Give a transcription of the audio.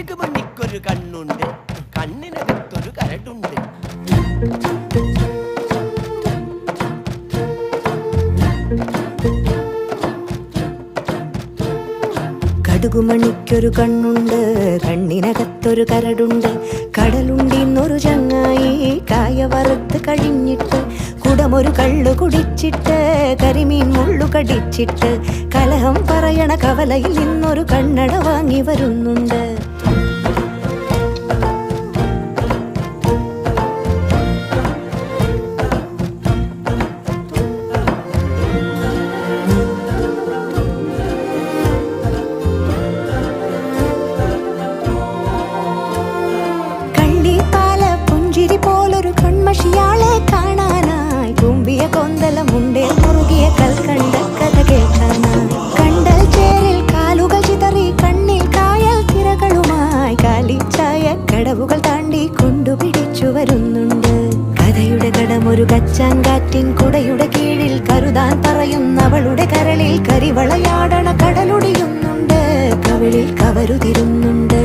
കടുക് മുന്നിക്കൊരു കണ്ണുണ്ട്. കണ്ണിനകത്തൊരു കരടുണ്ട്. കടുകുമണിക്കൊരു കണ്ണുണ്ട് കണ്ണിനകത്തൊരു കരടുണ്ട്. കടലുണ്ടിന്നൊരു ചങ്ങായി കായ വറുത്ത് കഴിഞ്ഞിട്ട് കുടമൊരു കള്ളു കുടിച്ചിട്ട് കരിമീൻ മുള്ളു കടിച്ചിട്ട് കലഹം പറയണ കവലയിൽ നിന്നൊരു കണ്ണട വാങ്ങി വരുന്നുണ്ട്. വരുന്നുണ്ട്. കഥയുടെ കടമൊരു കച്ചാങ്കാറ്റിൻ കുടയുടെ കീഴിൽ കരുതാൻ പറയുന്നവളുടെ കരളിൽ കരിവളയാടണ കടലുടിയുന്നുണ്ട്. കവിളിൽ കവരുതിരുന്നുണ്ട്.